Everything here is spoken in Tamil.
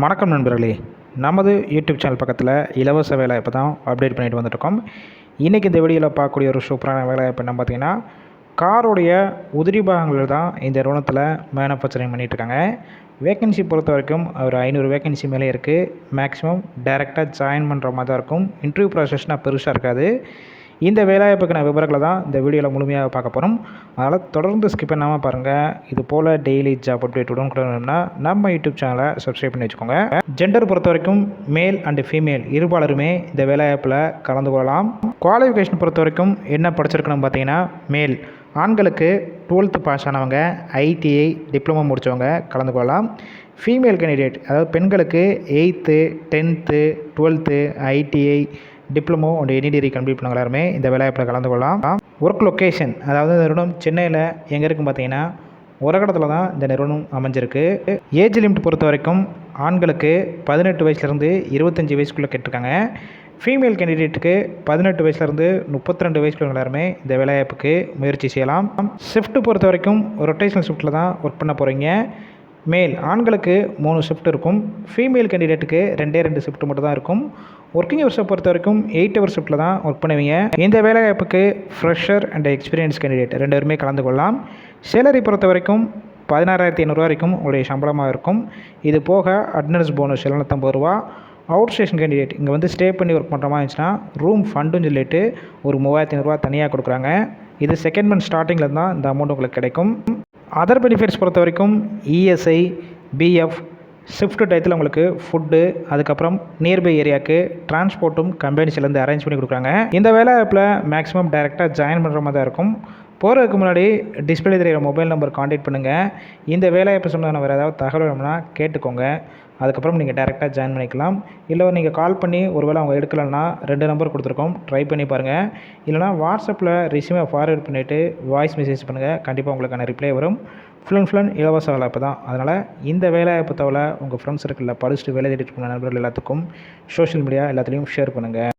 வணக்கம் நண்பர்களே. நமது யூடியூப் சேனல் பக்கத்தில் இலவச வேலை இப்போ தான் அப்டேட் பண்ணிட்டு வந்துட்டுருக்கோம். இன்றைக்கி இந்த வீடியோவில் பார்க்கக்கூடிய ஒரு சூப்பரான வேலை என்ன பார்த்தீங்கன்னா காருடைய உதிரி பாகங்கள் தான் இந்த நிறுவனத்தில் மேனுஃபேக்சரிங் பண்ணிகிட்ருக்காங்க வேக்கன்சி பொறுத்த வரைக்கும் ஒரு ஐநூறு வேக்கன்சி மேலே இருக்குது மேக்ஸிமம் டைரெக்டாக ஜாயின் பண்ணுற மாதிரி தான் இருக்கும். இன்டர்வியூ ப்ராசஸ்னால் பெருசாக இருக்காது. இந்த வேலைவாய்ப்புக்கான விவரங்களை தான் இந்த வீடியோவில் முழுமையாக பார்க்க போகிறோம் அதனால் தொடர்ந்து ஸ்கிப் பண்ணாமல் பாருங்கள் இது போல் டெய்லி ஜாப் அப்டேட் உடனுக்குடனா நம்ம யூடியூப் சேனலை சப்ஸ்கிரைப் பண்ணி வச்சுக்கோங்க. ஜெண்டர் பொறுத்த வரைக்கும் மேல் அண்டு ஃபீமேல் இருபாலருமே இந்த வேலைவாய்ப்பில் கலந்து கொள்ளலாம். குவாலிஃபிகேஷன் பொறுத்த வரைக்கும் என்ன படிச்சிருக்கணும் பார்த்தீங்கன்னா மேல் ஆண்களுக்கு டுவெல்த்து பாஸ் ஆனவங்க ஐடிஐ டிப்ளமோ முடித்தவங்க கலந்து கொள்ளலாம். ஃபீமேல் கேண்டிடேட் அதாவது பெண்களுக்கு eighth tenth twelfth ITI diploma and any degree complete பண்ணவங்க எல்லாருமே. இந்த வேலைவாய்ப்பில் கலந்து கொள்ளலாம் ஒர்க் லொக்கேஷன் அதாவது இந்த நிறுவனம் சென்னையில் எங்கே இருக்குன்னு பார்த்தீங்கன்னா உரகடத்தில் தான் இந்த நிறுவனம் அமைஞ்சிருக்கு. ஏஜ் லிமிட் பொறுத்த வரைக்கும் ஆண்களுக்கு பதினெட்டு வயசுலேருந்து இருபத்தஞ்சி வயசுக்குள்ளே கேட்டிருக்காங்க. ஃபீமேல் கேண்டிடேட்டுக்கு பதினெட்டு வயசுலேருந்து முப்பத்தி ரெண்டு வயசுக்குள்ள எல்லாருமே இந்த வேலைவாய்ப்புக்கு முயற்சி செய்யலாம். ஷிஃப்ட்டு பொறுத்த வரைக்கும் ரொட்டேஷனல் ஷிஃப்ட்டில் தான் ஒர்க் பண்ண போகிறீங்க மேல் ஆண்களுக்கு மூணு ஷிஃப்ட் இருக்கும். ஃபீமேல் கேண்டிடேட்டுக்கு ரெண்டே ரெண்டு ஷிஃப்ட் மட்டும் தான் இருக்கும். ஒர்க்கிங் ஹவர்ஸை பொறுத்த வரைக்கும் எயிட் ஹவர் ஷிஃப்ட்டில் தான் ஒர்க் பண்ணுவீங்க. இந்த வேலைவாய்ப்புக்கு ஃப்ரெஷர் அண்ட் எக்ஸ்பீரியன்ஸ் கேண்டிடேட் ரெண்டு பேருமே கலந்து கொள்ளலாம். சேலரி பொறுத்த வரைக்கும் பதினாறாயிரத்தி ஐநூறுரூவா வரைக்கும் உங்களுடைய சம்பளமாக இருக்கும். இது போக அட்னன்ஸ் போனஸ் எழுநூற்றம்பது ரூபா. அவுட் ஸ்டேஷன் கேண்டிடேட் இங்கே வந்து ஸ்டே பண்ணி ஒர்க் பண்ணுற மாதிரி இருந்துச்சுன்னா ரூம் ஃபண்டுன்னு சொல்லிட்டு ஒரு மூவாயிரத்தி ஐநூறுரூவா தனியாக கொடுக்குறாங்க. இது செகண்ட் மந்த் ஸ்டார்டிங்கில் தான் இந்த அமௌண்ட் உங்களுக்கு கிடைக்கும். அதர் பெனிஃபிட்ஸ் பொறுத்த வரைக்கும் இஎஸ்ஐ பிஎஃப் ஷிஃப்ட் டயத்தில் உங்களுக்கு ஃபுட்டு அதுக்கப்புறம் நியர்பை ஏரியாவுக்கு டிரான்ஸ்போர்ட்டும் கம்பெனிஸ்லேருந்து அரேஞ்ச் பண்ணி கொடுக்குறாங்க. இந்த வேலை ஆப்பில் மேக்ஸிமம் டைரெக்டாக ஜாயின் பண்ணுற மாதிரி தான் இருக்கும். போகிறதுக்கு முன்னாடி டிஸ்பிளே தெரியிற மொபைல் நம்பர் காண்டாக்ட் பண்ணுங்கள் இந்த வேலைவாய்ப்பு சம்மந்தமான வேறு ஏதாவது தகவல் வேணும்னா கேட்டுக்கோங்க. அதுக்கப்புறம் நீங்கள் டேரெக்டாக ஜாயின் பண்ணிக்கலாம். இல்லை நீங்கள் கால் பண்ணி ஒருவேளை அவங்க எடுக்கலைன்னா ரெண்டு நம்பர் கொடுத்துருக்கோம். ட்ரை பண்ணி பாருங்கள் இல்லைனா வாட்ஸ்அப்பில் ரிசியூமை ஃபார்வேர்ட் பண்ணிவிட்டு வாய்ஸ் மெசேஜ் பண்ணுங்கள் கண்டிப்பாக உங்களுக்கான ரிப்ளை வரும். ஃபுல் அண்ட் ஃபுல் இலவச வேலைப்பு தான். அதனால் இந்த வேலைவாய்ப்பு தவிர உங்கள் ஃப்ரெண்ட்ஸ் சர்க்கிளில் படிச்சுட்டு வேலை தேடிட்டு போன நண்பர்கள் எல்லாத்துக்கும் சோஷியல் மீடியா எல்லாத்துலேயும் ஷேர் பண்ணுங்கள்